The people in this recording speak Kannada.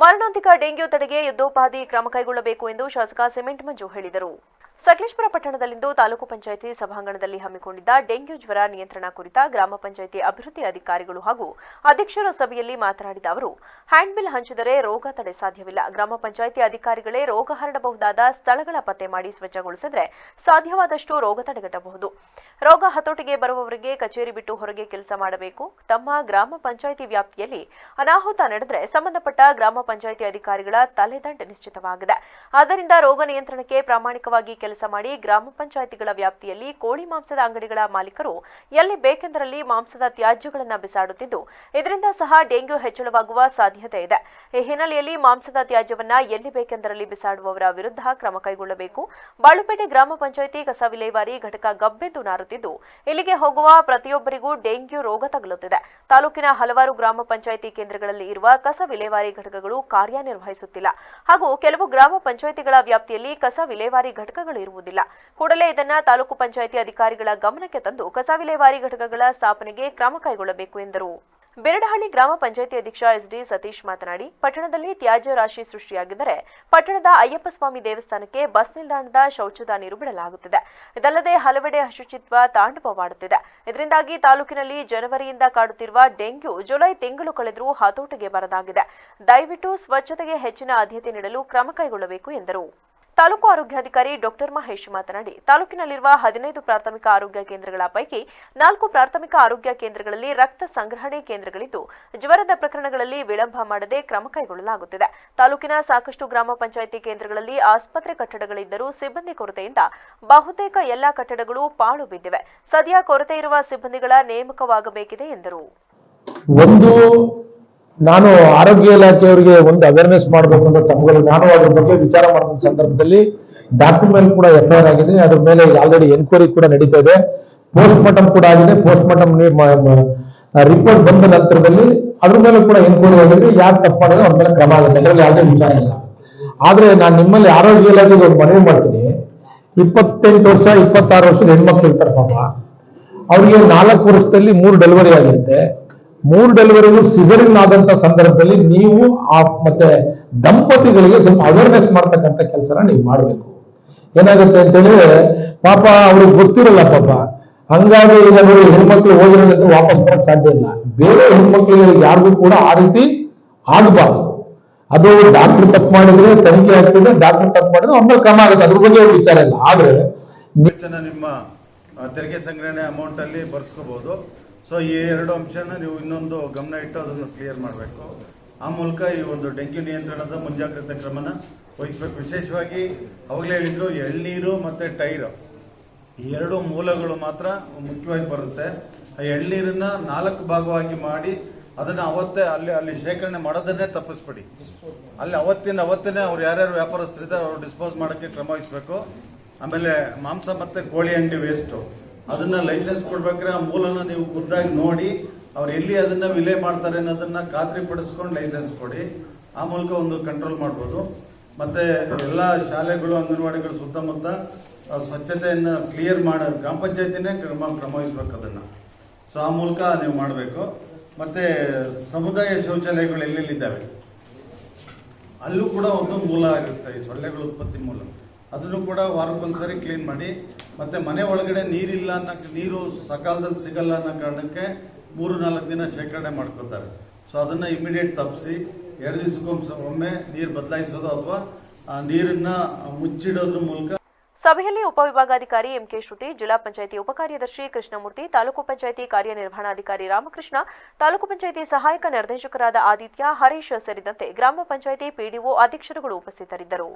ಮಾರಣಾಂತಿಕ ಡೆಂಗ್ಯೂ ತಡೆಗೆ ಯುದ್ಧೋಪಾದಿ ಕ್ರಮ ಕೈಗೊಳ್ಳಬೇಕು ಎಂದು ಶಾಸಕ ಸಿಮೆಂಟ್ ಮಂಜು ಹೇಳಿದರು. ಸಕಲೇಶ್ಪುರ ಪಟ್ಟಣದಲ್ಲಿಂದು ತಾಲೂಕು ಪಂಚಾಯಿತಿ ಸಭಾಂಗಣದಲ್ಲಿ ಹಮ್ಮಿಕೊಂಡಿದ್ದ ಡೆಂಗ್ಯೂ ಜ್ವರ ನಿಯಂತ್ರಣ ಕುರಿತ ಗ್ರಾಮ ಪಂಚಾಯಿತಿ ಅಭಿವೃದ್ಧಿ ಅಧಿಕಾರಿಗಳು ಹಾಗೂ ಅಧ್ಯಕ್ಷರ ಸಭೆಯಲ್ಲಿ ಮಾತನಾಡಿದ ಅವರು ಹ್ಯಾಂಡ್ಬಿಲ್ ಹಂಚಿದರೆ ರೋಗ ತಡೆ ಸಾಧ್ಯವಿಲ್ಲ. ಗ್ರಾಮ ಪಂಚಾಯಿತಿ ಅಧಿಕಾರಿಗಳೇ ರೋಗ ಹರಡಬಹುದಾದ ಸ್ಥಳಗಳ ಪತ್ತೆ ಮಾಡಿ ಸ್ವಚ್ಛಗೊಳಿಸಿದರೆ ಸಾಧ್ಯವಾದಷ್ಟು ರೋಗ ತಡೆಗಟ್ಟಬಹುದು. ರೋಗ ಹತೋಟಿಗೆ ಬರುವವರಿಗೆ ಕಚೇರಿ ಬಿಟ್ಟು ಹೊರಗೆ ಕೆಲಸ ಮಾಡಬೇಕು. ತಮ್ಮ ಗ್ರಾಮ ಪಂಚಾಯಿತಿ ವ್ಯಾಪ್ತಿಯಲ್ಲಿ ಅನಾಹುತ ನಡೆದರೆ ಸಂಬಂಧಪಟ್ಟ ಗ್ರಾಮ ಪಂಚಾಯಿತಿ ಅಧಿಕಾರಿಗಳ ತಲೆದಂಡ ನಿಶ್ಚಿತವಾಗಿದೆ. ಆದ್ದರಿಂದ ರೋಗ ನಿಯಂತ್ರಣಕ್ಕೆ ಪ್ರಾಮಾಣಿಕವಾಗಿ ಕೆಲಸ ಮಾಡಿ ಗ್ರಾಮ ಪಂಚಾಯಿತಿಗಳ ವ್ಯಾಪ್ತಿಯಲ್ಲಿ ಕೋಳಿ ಮಾಂಸದ ಅಂಗಡಿಗಳ ಮಾಲೀಕರು ಎಲ್ಲಿ ಬೇಕೆಂದರಲ್ಲಿ ಮಾಂಸದ ತ್ಯಾಜ್ಯಗಳನ್ನು ಬಿಸಾಡುತ್ತಿದ್ದು, ಇದರಿಂದ ಸಹ ಡೆಂಗ್ಯೂ ಹೆಚ್ಚಳವಾಗುವ ಸಾಧ್ಯತೆ ಇದೆ. ಈ ಹಿನ್ನೆಲೆಯಲ್ಲಿ ಮಾಂಸದ ತ್ಯಾಜ್ಯವನ್ನ ಎಲ್ಲಿ ಬೇಕೆಂದರಲ್ಲಿ ಬಿಸಾಡುವವರ ವಿರುದ್ಧ ಕ್ರಮ ಕೈಗೊಳ್ಳಬೇಕು. ಬಾಳುಪೇಟೆ ಗ್ರಾಮ ಪಂಚಾಯಿತಿ ಕಸ ವಿಲೇವಾರಿ ಘಟಕ ಗಬ್ಬೆದ್ದು ನಾರುತ್ತಿದ್ದು ಇಲ್ಲಿಗೆ ಹೋಗುವ ಪ್ರತಿಯೊಬ್ಬರಿಗೂ ಡೆಂಗ್ಯೂ ರೋಗ ತಗುಲುತ್ತಿದೆ. ತಾಲೂಕಿನ ಹಲವಾರು ಗ್ರಾಮ ಪಂಚಾಯಿತಿ ಕೇಂದ್ರಗಳಲ್ಲಿ ಇರುವ ಕಸ ವಿಲೇವಾರಿ ಘಟಕಗಳು ಕಾರ್ಯನಿರ್ವಹಿಸುತ್ತಿಲ್ಲ. ಹಾಗೂ ಕೆಲವು ಗ್ರಾಮ ಪಂಚಾಯಿತಿಗಳ ವ್ಯಾಪ್ತಿಯಲ್ಲಿ ಕಸ ವಿಲೇವಾರಿ ಘಟಕಗಳು ಇರುವುದಿಲ್ಲ. ಕೂಡಲೇ ಇದನ್ನ ತಾಲೂಕು ಪಂಚಾಯಿತಿ ಅಧಿಕಾರಿಗಳ ಗಮನಕ್ಕೆ ತಂದು ಕಸ ವಿಲೇವಾರಿ ಘಟಕಗಳ ಸ್ಥಾಪನೆಗೆ ಕ್ರಮ ಕೈಗೊಳ್ಳಬೇಕು ಎಂದರು. ಬೆರಡಹಳ್ಳಿ ಗ್ರಾಮ ಪಂಚಾಯಿತಿ ಅಧ್ಯಕ್ಷ ಎಸ್ಡಿ ಸತೀಶ್ ಮಾತನಾಡಿ, ಪಟ್ಟಣದಲ್ಲಿ ತ್ಯಾಜ್ಯ ರಾಶಿ ಸೃಷ್ಟಿಯಾಗಿದ್ದರೆ ಪಟ್ಟಣದ ಅಯ್ಯಪ್ಪ ಸ್ವಾಮಿ ದೇವಸ್ಥಾನಕ್ಕೆ ಬಸ್ ನಿಲ್ದಾಣದ ಶೌಚದ ನೀರು ಬಿಡಲಾಗುತ್ತಿದೆ. ಇದಲ್ಲದೆ ಹಲವೆಡೆ ಅಶುಚಿತ್ವ ತಾಂಡವವಾಡುತ್ತಿದೆ. ಇದರಿಂದಾಗಿ ತಾಲೂಕಿನಲ್ಲಿ ಜನವರಿಯಿಂದ ಕಾಡುತ್ತಿರುವ ಡೆಂಗ್ಯೂ ಜುಲೈ ತಿಂಗಳು ಕಳೆದರೂ ಹತೋಟಿಗೆ ಬರದಾಗಿದೆ. ದಯವಿಟ್ಟು ಸ್ವಚ್ಛತೆಗೆ ಹೆಚ್ಚಿನ ಆದ್ಯತೆ ನೀಡಲು ಕ್ರಮ ಕೈಗೊಳ್ಳಬೇಕು ಎಂದರು. ತಾಲೂಕು ಆರೋಗ್ಯಾಧಿಕಾರಿ ಡಾಕ್ಟರ್ ಮಹೇಶ್ ಮಾತನಾಡಿ, ತಾಲೂಕಿನಲ್ಲಿರುವ ಹದಿನೈದು ಪ್ರಾಥಮಿಕ ಆರೋಗ್ಯ ಕೇಂದ್ರಗಳ ಪೈಕಿ ನಾಲ್ಕು ಪ್ರಾಥಮಿಕ ಆರೋಗ್ಯ ಕೇಂದ್ರಗಳಲ್ಲಿ ರಕ್ತ ಸಂಗ್ರಹಣೆ ಕೇಂದ್ರಗಳಿದ್ದು, ಜ್ವರದ ಪ್ರಕರಣಗಳಲ್ಲಿ ವಿಳಂಬ ಮಾಡದೆ ಕ್ರಮ ಕೈಗೊಳ್ಳಲಾಗುತ್ತಿದೆ. ತಾಲೂಕಿನ ಸಾಕಷ್ಟು ಗ್ರಾಮ ಪಂಚಾಯಿತಿ ಕೇಂದ್ರಗಳಲ್ಲಿ ಆಸ್ಪತ್ರೆ ಕಟ್ಟಡಗಳಿದ್ದರೂ ಸಿಬ್ಬಂದಿ ಕೊರತೆಯಿಂದ ಬಹುತೇಕ ಎಲ್ಲಾ ಕಟ್ಟಡಗಳು ಪಾಳು ಬಿದ್ದಿವೆ. ಸದ್ಯ ಕೊರತೆ ಇರುವ ಸಿಬ್ಬಂದಿಗಳ ನೇಮಕವಾಗಬೇಕಿದೆ ಎಂದರು. ನಾನು ಆರೋಗ್ಯ ಇಲಾಖೆಯವರಿಗೆ ಒಂದು ಅವೇರ್ನೆಸ್ ಮಾಡಬೇಕು ಅಂತ ತಮ್ಮಗಳು ನಾನು ಅದ್ರ ಬಗ್ಗೆ ವಿಚಾರ ಮಾಡಿದ ಸಂದರ್ಭದಲ್ಲಿ ಡಾಕ್ಯುಮೆಂಟ್ ಕೂಡ ಎಫ್ ಐ ಆರ್ ಆಗಿದೆ. ಅದ್ರ ಮೇಲೆ ಆಲ್ರೆಡಿ ಎನ್ಕ್ವೈರಿ ಕೂಡ ನಡೀತಾ ಇದೆ. ಪೋಸ್ಟ್ ಮಾರ್ಟಮ್ ಕೂಡ ಆಗಿದೆ. ಪೋಸ್ಟ್ ಮಾರ್ಟಮ್ ರಿಪೋರ್ಟ್ ಬಂದ ನಂತರದಲ್ಲಿ ಅದ್ರ ಮೇಲೆ ಕೂಡ ಎನ್ಕ್ವೈರಿ ಆಗಿದೆ. ಯಾರು ತಪ್ಪು ಮಾಡಿದ್ರೆ ಅವ್ರ ಮೇಲೆ ಕ್ರಮ ಆಗುತ್ತೆ. ಅದರಲ್ಲಿ ಯಾವುದೇ ವಿಚಾರ ಇಲ್ಲ. ಆದ್ರೆ ನಾನು ನಿಮ್ಮಲ್ಲಿ ಆರೋಗ್ಯ ಇಲಾಖೆಗೆ ಒಂದು ಮನವಿ ಮಾಡ್ತೀನಿ. ಇಪ್ಪತ್ತೆಂಟು ವರ್ಷ, ಇಪ್ಪತ್ತಾರು ವರ್ಷದ ಹೆಣ್ಮಕ್ಳು ಇರ್ತಾರೆ ಪಾಪ. ಅವ್ರಿಗೆ ನಾಲ್ಕು ವರ್ಷದಲ್ಲಿ ಮೂರು ಡೆಲಿವರಿ ಆಗಿರುತ್ತೆ. ಮೂರು ಡೆಲಿವರಿಗೂ ಸಿಸರಿನ್ ಆದಂತ ಸಂದರ್ಭದಲ್ಲಿ ನೀವು ಆ ಮತ್ತೆ ದಂಪತಿಗಳಿಗೆ ಸ್ವಲ್ಪ ಅವೇರ್ನೆಸ್ ಮಾಡ್ತಕ್ಕಂಥ ಕೆಲಸನ ನೀವು ಮಾಡಬೇಕು. ಏನಾಗುತ್ತೆ ಅಂತ ಹೇಳಿದ್ರೆ ಪಾಪ ಅವ್ರಿಗೆ ಗೊತ್ತಿರಲ್ಲ ಪಾಪ. ಹಂಗಾಗಿ ಈಗ ನೋಡಿ ಹೆಣ್ಮಕ್ಳು ಹೋಗಿರೋದ್ರಿಂದ ವಾಪಸ್ ಬರಕ್ ಸಾಧ್ಯ ಇಲ್ಲ. ಬೇರೆ ಹೆಣ್ಮಕ್ಳಿಗೆ ಯಾರಿಗೂ ಕೂಡ ಆ ರೀತಿ ಆಗಬಾರ್ದು. ಅದು ಡಾಕ್ಟರ್ ತಪ್ಪು ಮಾಡಿದ್ರೆ ತನಿಖೆ ಆಗ್ತದೆ ಡಾಕ್ಟರ್ ತಪ್ಪು ಮಾಡಿದ್ರೆ ಒಮ್ಮೆ ಕ್ರಮ ಆಗುತ್ತೆ. ಅದ್ರ ಬಗ್ಗೆ ವಿಚಾರ ಇಲ್ಲ. ಆದ್ರೆ ನಿಮ್ಮ ತೆರಿಗೆ ಸಂಗ್ರಹಣೆ ಅಮೌಂಟ್ ಅಲ್ಲಿ ಬರ್ಸ್ಕೋಬೋದು. ಸೊ ಈ ಎರಡು ಅಂಶನ ನೀವು ಇನ್ನೊಂದು ಗಮನ ಇಟ್ಟು ಅದನ್ನು ಕ್ಲಿಯರ್ ಮಾಡಬೇಕು. ಆ ಮೂಲಕ ಈ ಒಂದು ಡೆಂಗ್ಯೂ ನಿಯಂತ್ರಣದ ಮುಂಜಾಗ್ರತೆ ಕ್ರಮನ ವಹಿಸ್ಬೇಕು. ವಿಶೇಷವಾಗಿ ಅವಾಗಲೇ ಹೇಳಿದ್ರು ಎಳ್ನೀರು ಮತ್ತು ಟೈರು. ಈ ಎರಡು ಮೂಲಗಳು ಮಾತ್ರ ಮುಖ್ಯವಾಗಿ ಬರುತ್ತೆ. ಆ ಎಳ್ನೀರನ್ನ ನಾಲ್ಕು ಭಾಗವಾಗಿ ಮಾಡಿ ಅದನ್ನ ಅವತ್ತೇ ಅಲ್ಲಿ ಅಲ್ಲಿ ಶೇಖರಣೆ ಮಾಡೋದನ್ನೇ ತಪ್ಪಿಸ್ಬಿಡಿ. ಅಲ್ಲಿ ಅವತ್ತಿನ ಅವತ್ತೇ ಅವ್ರು ಯಾರ್ಯಾರು ವ್ಯಾಪಾರಸ್ಥರಿದ್ದಾರೆ ಅವ್ರು ಡಿಸ್ಪೋಸ್ ಮಾಡೋಕ್ಕೆ ಕ್ರಮ ವಹಿಸ್ಬೇಕು. ಆಮೇಲೆ ಮಾಂಸ ಮತ್ತು ಕೋಳಿ ಅಂಗಡಿ ವೇಸ್ಟು ಅದನ್ನ ಲೈಸೆನ್ಸ್ ಕೊಡ್ಬೇಕ್ರೆ ಆ ಮೂಲನ ನೀವು ಖುದ್ದಾಗಿ ನೋಡಿ, ಅವ್ರು ಎಲ್ಲಿ ಅದನ್ನ ವಿಲೆ ಮಾಡ್ತಾರೆ ಅನ್ನೋದನ್ನ ಖಾತ್ರಿ ಪಡಿಸ್ಕೊಂಡು ಲೈಸೆನ್ಸ್ ಕೊಡಿ. ಆ ಮೂಲಕ ಒಂದು ಕಂಟ್ರೋಲ್ ಮಾಡ್ಬೋದು. ಮತ್ತೆ ಎಲ್ಲ ಶಾಲೆಗಳು, ಅಂಗನವಾಡಿಗಳು ಸುತ್ತಮುತ್ತ ಸ್ವಚ್ಛತೆಯನ್ನು ಕ್ಲಿಯರ್ ಮಾಡ, ಗ್ರಾಮ ಪಂಚಾಯತಿನೇ ಕ್ರಮ ಕ್ರಮ ವಹಿಸ್ಬೇಕು ಅದನ್ನು. ಸೊ ಆ ಮೂಲಕ ನೀವು ಮಾಡಬೇಕು. ಮತ್ತೆ ಸಮುದಾಯ ಶೌಚಾಲಯಗಳು ಎಲ್ಲೆಲ್ಲಿದ್ದಾವೆ? ಅಲ್ಲೂ ಕೂಡ ಒಂದು ಮೂಲ ಆಗುತ್ತೆ, ಈ ಸೊಳ್ಳೆಗಳ ಉತ್ಪತ್ತಿ ಮೂಲ. ಅದನ್ನು ಕೂಡ ವಾರಕ್ಕೊಂದ್ಸರಿ ಕ್ಲೀನ್ ಮಾಡಿ, ಮತ್ತೆ ಮನೆ ಒಳಗಡೆ ನೀರಿಲ್ಲ ಅನ್ನೋ, ನೀರು ಸಕಾಲದಲ್ಲಿ ಸಿಗಲ್ಲ ಅನ್ನೋ ಕಾರಣಕ್ಕೆ ಮೂರು ನಾಲ್ಕು ದಿನ ಶೇಖರಣೆ ಮಾಡ್ಕೊತಾರೆ. ಸೊ ಅದನ್ನ ಇಮಿಡಿಯೇಟ್ ತಪ್ಪಿಸಿ, ಎರಡು ದಿವಸಕ್ಕೊಮ್ಮೆ ಒಮ್ಮೆ ನೀರು ಬದಲಾಯಿಸೋದು ಅಥವಾ ಆ ನೀರನ್ನ ಮುಚ್ಚಿಡೋದ್ರ ಮೂಲಕ ಸಭೆಯಲ್ಲಿ ಉಪವಿಭಾಗಾಧಿಕಾರಿ ಎಂಕೆ ಶ್ರುತಿ, ಜಿಲ್ಲಾ ಪಂಚಾಯಿತಿ ಉಪಕಾರ್ಯದರ್ಶಿ ಕೃಷ್ಣಮೂರ್ತಿ, ತಾಲೂಕು ಪಂಚಾಯಿತಿ ಕಾರ್ಯನಿರ್ವಹಣಾಧಿಕಾರಿ ರಾಮಕೃಷ್ಣ, ತಾಲೂಕು ಪಂಚಾಯಿತಿ ಸಹಾಯಕ ನಿರ್ದೇಶಕರಾದ ಆದಿತ್ಯ, ಹರೀಶ್ ಸೇರಿದಂತೆ ಗ್ರಾಮ ಪಂಚಾಯಿತಿ ಪಿಡಿಒ ಅಧ್ಯಕ್ಷರುಗಳು ಉಪಸ್ಥಿತರಿದ್ದರು.